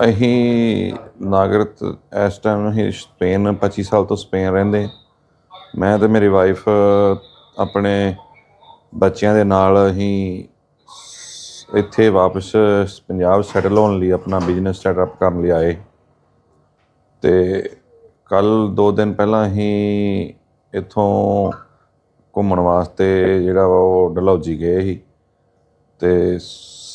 ਅਸੀਂ ਨਾਗਰਿਕ, ਇਸ ਟਾਈਮ ਅਸੀਂ ਸਪੇਨ 25 ਸਾਲ ਤੋਂ ਸਪੇਨ ਰਹਿੰਦੇ। ਮੈਂ ਤੇ ਮੇਰੀ ਵਾਈਫ ਆਪਣੇ ਬੱਚਿਆਂ ਦੇ ਨਾਲ ਅਸੀਂ ਇੱਥੇ ਵਾਪਸ ਪੰਜਾਬ ਸੈਟਲ ਹੋਣ ਲਈ ਆਪਣਾ ਬਿਜ਼ਨਸ ਸੈਟਅਪ ਕਰਨ ਲਈ ਆਏ। ਤੇ ਕੱਲ 2 ਦਿਨ ਪਹਿਲਾਂ ਅਸੀਂ ਇੱਥੋਂ ਘੁੰਮਣ ਵਾਸਤੇ ਜਿਹੜਾ ਵਾ ਉਹ ਡਲਹੌਜੀ ਗਏ ਸੀ। ਤੇ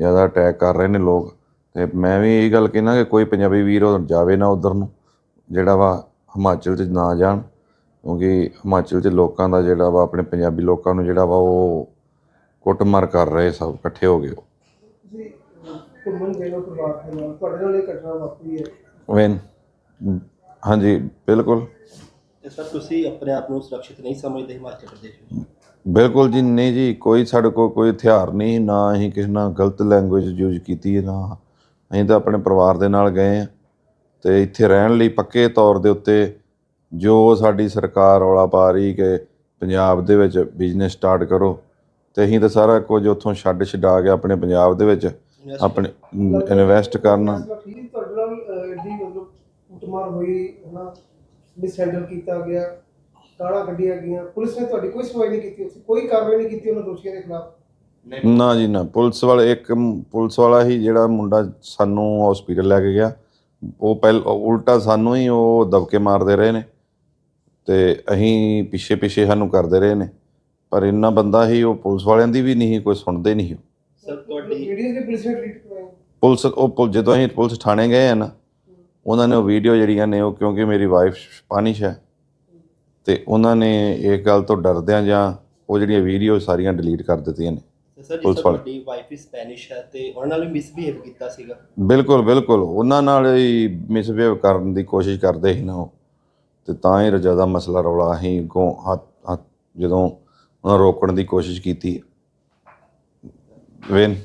ਜ਼ਿਆਦਾ ਅਟੈਕ ਕਰ ਰਹੇ ਨੇ ਲੋਕ ਤੇ ਮੈਂ ਵੀ ਇਹ ਗੱਲ ਕਹਿਣਾ ਕਿ ਕੋਈ ਪੰਜਾਬੀ ਵੀਰ ਉਹ ਜਾਵੇ ਨਾ ਉਧਰ ਨੂੰ ਜਿਹੜਾ ਵਾ ਹਿਮਾਚਲ 'ਚ ਨਾ ਜਾਣ ਕਿਉਂਕਿ ਹਿਮਾਚਲ 'ਚ ਲੋਕਾਂ ਦਾ ਜਿਹੜਾ ਵਾ ਆਪਣੇ ਪੰਜਾਬੀ ਲੋਕਾਂ ਨੂੰ ਜਿਹੜਾ ਵਾ ਉਹ ਕੁੱਟਮਾਰ ਕਰ ਰਹੇ ਸਭ ਇਕੱਠੇ ਹੋ ਗਏ ਤੁਸੀਂ ਘੁੰਮਣ ਗਏ ਹੋ ਪਰਿਵਾਰ ਦੇ ਨਾਲ ਤੁਹਾਡੇ ਨਾਲ ਇਹ ਘਟਨਾ ਵਾਪਰੀ ਹੈ। ਵੈਨ ਹਾਂਜੀ ਬਿਲਕੁਲ। ਸਰ ਤੁਸੀਂ ਆਪਣੇ ਆਪ ਨੂੰ ਸੁਰੱਖਿਅਤ ਨਹੀਂ ਸਮਝਦੇ ਹਿਮਾਚਲ ਪ੍ਰਦੇਸ਼ ਵਿੱਚ? ਬਿਲਕੁਲ ਜੀ ਨਹੀਂ ਜੀ ਕੋਈ ਸਾਡੇ ਕੋਲ ਕੋਈ ਹਥਿਆਰ ਨਹੀਂ ਨਾ ਅਸੀਂ ਕਿਸੇ ਨਾਲ ਗਲਤ ਲੈਂਗੁਏਜ ਯੂਜ਼ ਕੀਤੀ ਹੈ ਨਾ ਅਸੀਂ ਤਾਂ ਆਪਣੇ ਪਰਿਵਾਰ ਦੇ ਨਾਲ ਗਏ ਆ ਤੇ ਇੱਥੇ ਰਹਿਣ ਲਈ ਪੱਕੇ ਤੌਰ ਦੇ ਉੱਤੇ ਜੋ ਸਾਡੀ ਸਰਕਾਰ ਰੌਲਾ ਪਾ ਰਹੀ ਕਿ ਪੰਜਾਬ ਦੇ ਵਿੱਚ ਬਿਜ਼ਨਸ ਸਟਾਰਟ ਕਰੋ ਤੇ ਅਸੀਂ ਤਾਂ ਸਾਰਾ ਕੁਝ ਉੱਥੋਂ ਛੱਡ ਛਡਾ ਕੇ ਆਪਣੇ ਪੰਜਾਬ ਦੇ ਵਿੱਚ ਆਪਣੇ ਇਨਵੈਸਟ ਕਰਨਾ। ਤੁਹਾਡੇ ਨਾਲ ਐਡੀ ਮਤਲਬ ਕੁੱਟਮਾਰ ਹੋਈ ਹਨਾ ਮਿਸਹੈਂਡਲ ਕੀਤਾ ਗਿਆ? ਗਾਲਾਂ ਕੱਢੀਆਂ ਗਈਆਂ। ਪੁਲਿਸ ਨੇ ਤੁਹਾਡੀ ਕੋਈ ਸੁਣਵਾਈ ਨਹੀਂ ਕੀਤੀ ਉੱਥੇ ਕੋਈ ਕਾਰਵਾਈ ਨਹੀਂ ਕੀਤੀ ਉਹਨਾਂ ਦੋਸ਼ੀਆਂ ਦੇ ਖਿਲਾਫ? ਨਾ ਜੀ ਨਾ। ਪੁਲਿਸ ਵਾਲੇ ਇੱਕ ਪੁਲਿਸ ਵਾਲਾ ਹੀ ਜਿਹੜਾ ਮੁੰਡਾ ਸਾਨੂੰ ਹਸਪੀਟਲ ਲੈ ਕੇ ਗਿਆ ਉਹ ਪਹਿਲ ਉਲਟਾ ਸਾਨੂੰ ਹੀ ਉਹ ਦਬਕੇ ਮਾਰਦੇ ਰਹੇ ਨੇ ਤੇ ਅਸੀਂ ਪਿੱਛੇ ਪਿੱਛੇ ਸਾਨੂੰ ਕਰਦੇ ਰਹੇ ਨੇ। ਪਰ ਇੰਨਾ ਬੰਦਾ ਹੀ ਉਹ ਪੁਲਿਸ ਵਾਲਿਆਂ ਦੀ ਵੀ ਨਹੀਂ ਕੋਈ ਸੁਣਦੇ ਨਹੀਂ ਉਹ। ਸਰ ਤੁਹਾਡੀ ਵੀਡੀਓਜ਼ ਦੇ ਪੁਲਿਸ ਨੇ ਪੁਲਿਸ ਉਹ ਪੁਲ- ਜਦੋਂ ਅਸੀਂ ਪੁਲਿਸ ਥਾਣੇ ਗਏ ਆ ਨਾ ਉਹਨਾਂ ਨੇ ਉਹ ਵੀਡੀਓ ਜਿਹੜੀਆਂ ਨੇ ਉਹ ਕਿਉਂਕਿ ਮੇਰੀ ਵਾਈਫ ਸਪੈਨਿਸ਼ ਹੈ। ਤੇ ਉਹਨਾਂ ਨੇ ਇਹ ਗੱਲ ਤੋਂ ਡਰਦਿਆਂ ਜਾਂ ਉਹ ਜਿਹੜੀਆਂ ਵੀਡੀਓ ਸਾਰੀਆਂ ਡਿਲੀਟ ਕਰ ਦਿੱਤੀਆਂ ਨੇ। ਸਰ ਪੁਲਿਸ ਜਿਸ ਵਾਲੇ। ਤੁਹਾਡੀ ਵਾਈਫ ਸਪੈਨਿਸ਼ ਹੈ ਤੇ ਉਹਨਾਂ ਨਾਲ ਵੀ ਮਿਸਬੀਹੇਵ ਕੀਤਾ ਸੀਗਾ? ਬਿਲਕੁਲ ਬਿਲਕੁਲ। ਉਹਨਾਂ ਨਾਲ ਹੀ ਮਿਸਬਿਹੇਵ ਕਰਨ ਦੀ ਕੋਸ਼ਿਸ਼ ਕਰਦੇ ਸੀ ਨਾ ਉਹ। ਤੇ ਤਾਂ ਹੀ ਜ਼ਿਆਦਾ ਮਸਲਾ ਰੌਲਾ ਅਸੀਂ ਅੱਗੋਂ ਹੱਥ ਹੱਥ ਜਦੋਂ ਉਹਨਾਂ ਨੂੰ ਰੋਕਣ ਦੀ ਕੋਸ਼ਿਸ਼ ਕੀਤੀ। ਵੇਨ